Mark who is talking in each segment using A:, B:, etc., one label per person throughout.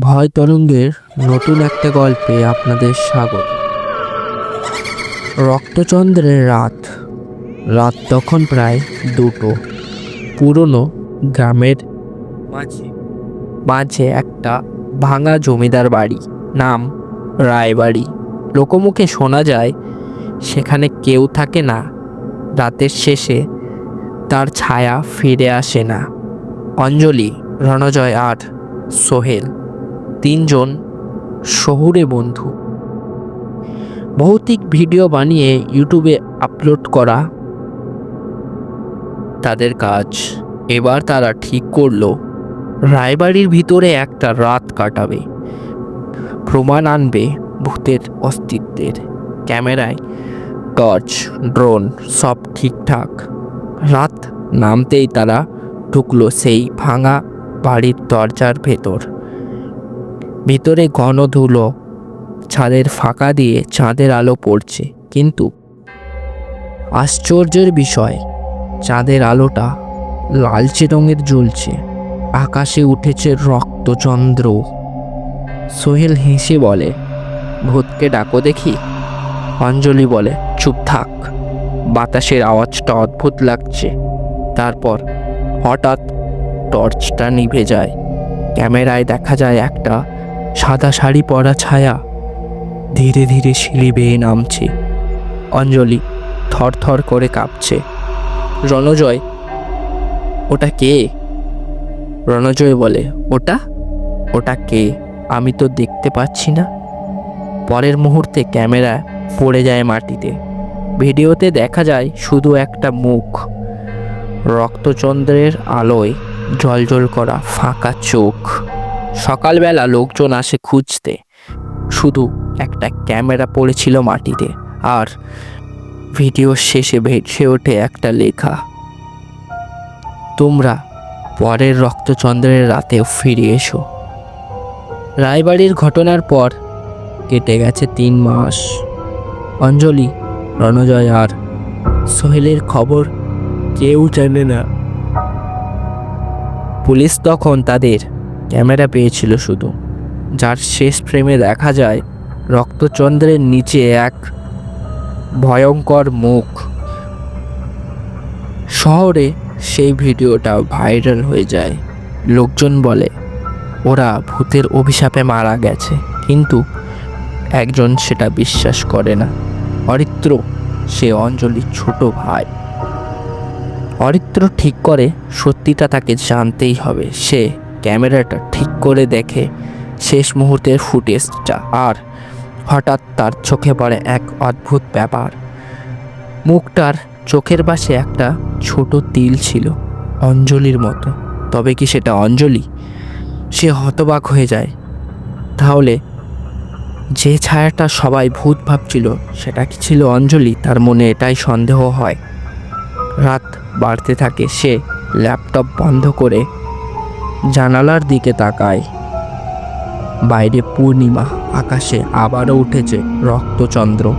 A: ভয় তরঙ্গের নতুন একটা গল্পে আপনাদের স্বাগত। রক্তচন্দ্রের রাত। রাত তখন প্রায় দুটো। পুরনো গ্রামের মাঝে মাঝে একটা ভাঙা জমিদার বাড়ি, নাম রায়বাড়ি। লোকমুখে শোনা যায়, সেখানে কেউ থাকে না। রাতের শেষে তার ছায়া ফিরে আসে না। অঞ্জলি, রণজয় আর সোহেল। তিনজন শহুরে বন্ধু। ভৌতিক ভিডিও বানিয়ে ইউটিউবে আপলোড করা তাদের কাজ। এবার তারা ঠিক করল, রায়বাড়ির ভিতরে একটা রাত কাটাবে। প্রমাণ আনবে ভূতের অস্তিত্বের। ক্যামেরায় টর্চ, ড্রোন, সব ঠিকঠাক। রাত নামতেই তারা ঢুকলো সেই ভাঙা বাড়ির দরজার ভেতর। ভিতরে ঘন ধুলো, ছাদের ফাঁকা দিয়ে চাঁদের আলো পড়ছে। কিন্তু আশ্চর্যের বিষয়, চাঁদের আলোটা লালচে রঙের জ্বলছে। আকাশে উঠেছে রক্তচন্দ্র। সোহেল হেসে বলে, ভূতকে ডাকো দেখি? অঞ্জলি বলে, চুপ থাক। বাতাসের আওয়াজটা অদ্ভুত লাগছে। তারপর হঠাৎ টর্চটা নিভে যায়। ক্যামেরায় দেখা যায় একটা সাদা শাড়ি পরা ছায়া ধীরে ধীরে সিঁড়ি বেয়ে নামছে। অঞ্জলি থরথর করে কাঁপছে। রণজয়, ওটা কে? রণজয় বলে, ওটা? ওটা কে? আমি তো দেখতে পাচ্ছি না। পরের মুহূর্তে ক্যামেরা পড়ে যায় মাটিতে। ভিডিওতে দেখা যায় শুধু একটা মুখ। রক্তচন্দ্রের আলোয় জলজল করা ফাঁকা চোখ। সকালবেলা লোকজন আসে খুঁজতে। শুধু একটা ক্যামেরা পড়েছিল মাটিতে আর ভিডিওর শেষে ভেসে ওঠে একটা লেখা। তোমরা পরের রক্তচন্দ্রের রাতেও ফিরে এসো। রায়বাড়ির ঘটনার পর কেটে গেছে তিন মাস। অঞ্জলি, রণজয় আর সোহেলের খবর কেউ জানে না। পুলিশ তখন তাদের ক্যামেরা পেয়েছিল শুধু। যার শেষ ফ্রেমে দেখা যায়, রক্তচন্দ্রের নিচে এক ভয়ঙ্কর মুখ। শহরে সেই ভিডিওটা ভাইরাল হয়ে যায়। লোকজন বলে, ওরা ভূতের অভিশাপে মারা গেছে। কিন্তু একজন সেটা বিশ্বাস করে না। অরিত্র, সে অঞ্জলির ছোট ভাই। অরিত্র ঠিক করে সত্যিটা তাকে জানতেই হবে। সে ক্যামেরাটা ঠিক করে দেখে শেষ মুহূর্তের ফুটেজটা। আর হঠাৎ তার চোখে পড়ে এক অদ্ভুত ব্যাপার। মুখটার চোখের পাশে একটা ছোট তিল ছিল, অঞ্জলির মতো। তবে কি সেটা অঞ্জলি? সে হতবাক হয়ে যায়। তাহলে যে ছায়াটা সবাই ভূত ভাবছিল, সেটা কি ছিল অঞ্জলি? তার মনে এটাই সন্দেহ হয়। রাত বাড়তে থাকে, সে ল্যাপটপ বন্ধ করে জানালার দিকে তাকায়। বাইরে পূর্ণিমা, আকাশে আবারও উঠেছে রক্তচন্দ্র।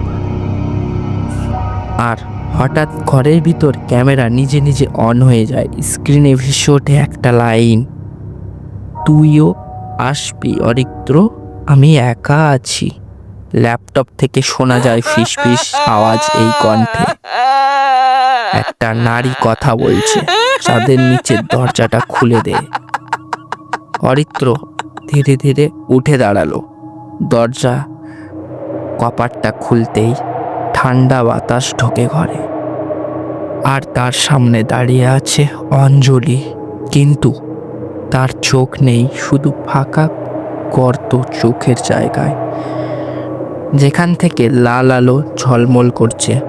A: আর হঠাৎ ঘরের ভিতর ক্যামেরা নিজে নিজে অন হয়ে যায়, স্ক্রিনে ভেসে ওঠে একটা লাইন। তুইও আসবি অরিত্র? আমি একা আছি। ল্যাপটপ থেকে শোনা যায় ফিসফিস আওয়াজ এই কণ্ঠে। একটা নারী কথা বলছে, চাঁদের নিচের দরজাটা খুলে দে অরিত্র ধীরে ধীরে উঠে দাঁড়াল। দরজা কপাটটা খুলতেই ঠান্ডা বাতাস ঢোকে ঘরে। আর তার সামনে দাঁড়িয়ে আছে অঞ্জলি। কিন্তু তার চোখ নেই, শুধু ফাঁকা, গর্ত চোখের জায়গায়। যেখান থেকে লাল আলো ঝলমল করছে।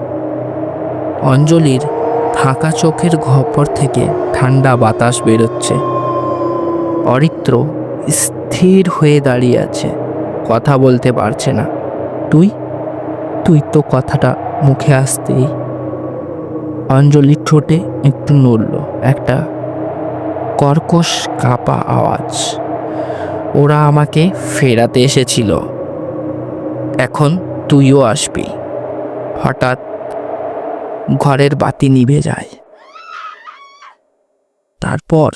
A: অঞ্জলির ফাঁকা চোখের ঘপর থেকে ঠান্ডা বাতাস বেরোচ্ছে। অরিত্র স্থির হয়ে দাঁড়িয়ে আছে। কথা বলতে পারছে না। তুই? তুই তো কথাটা মুখে আসতেই। অঞ্জলি ঠোঁটে একটু নড়ল। একটা কর্কশ কাপা আওয়াজ। ওরা আমাকে ফেরাতে এসেছিল। এখন তুইও আসবি। হঠাৎ ঘরের বাতি নিভে যায়। তারপর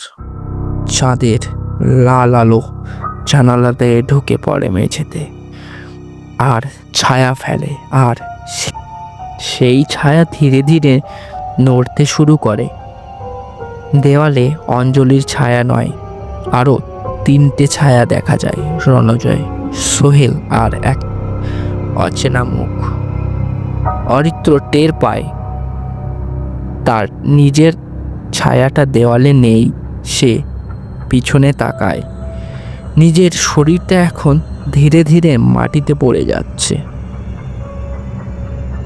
A: চাঁদের লাল আলো জানালাতে ঢুকে পড়ে মেঝেতে। আর ছায়া ফেলে, আর সেই ছায়া ধীরে ধীরে নড়তে শুরু করে। দেওয়ালে অঞ্জলির ছায়া নয় আরও তিনটে ছায়া দেখা যায়, রণজয়, সোহেল আর এক অচেনা মুখ। অরিত্র টের পায়, তার নিজের ছায়াটা দেওয়ালে নেই, সে পিছনে তাকায়। নিজের শরীরটা এখন ধীরে ধীরে মাটিতে পড়ে যাচ্ছে।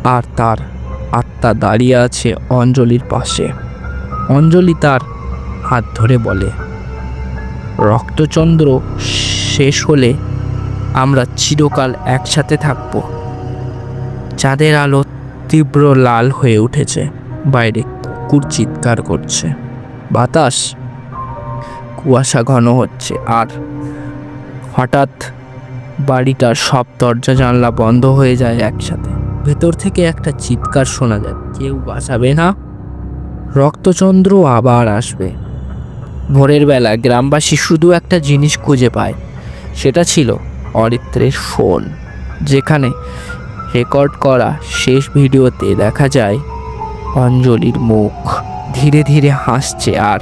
A: আর তার আত্মা দাঁড়িয়ে আছে অঞ্জলির পাশে। অঞ্জলি তার হাত ধরে বলে, রক্তচন্দ্র শেষ হলে আমরা চিরকাল একসাথে থাকব। চাঁদের আলো তীব্র লাল হয়ে উঠেছে, বাইরে কুকুর চিৎকার করছে। বাতাস কুয়াশা ঘন হচ্ছে। আর হঠাৎ বাড়িটার সব দরজা জানলা বন্ধ হয়ে যায় একসাথে। ভেতর থেকে একটা চিৎকার শোনা যায়, কেউ বাঁচাবে না? রক্তচন্দ্র আবার আসবে। ভোরের বেলা গ্রামবাসী শুধু একটা জিনিস খুঁজে পায়, সেটা ছিল অরিত্রের ফোন। যেখানে রেকর্ড করা শেষ ভিডিওতে দেখা যায় অঞ্জলির মুখ ধীরে ধীরে হাসছে আর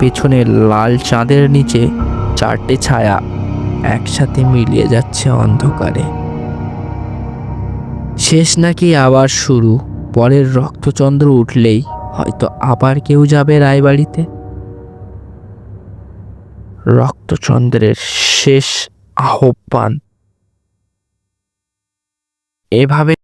A: পেছনে লাল চাঁদের নিচে চারটে ছায়া একসাথে মিলিয়ে যাচ্ছে অন্ধকারে। শেষ নাকি আবার শুরু? পরের রক্তচন্দ্র উঠলেই হয়তো আবার কেউ যাবে রায়বাড়িতে। রক্তচন্দ্রের শেষ আহ্বান। এভাবে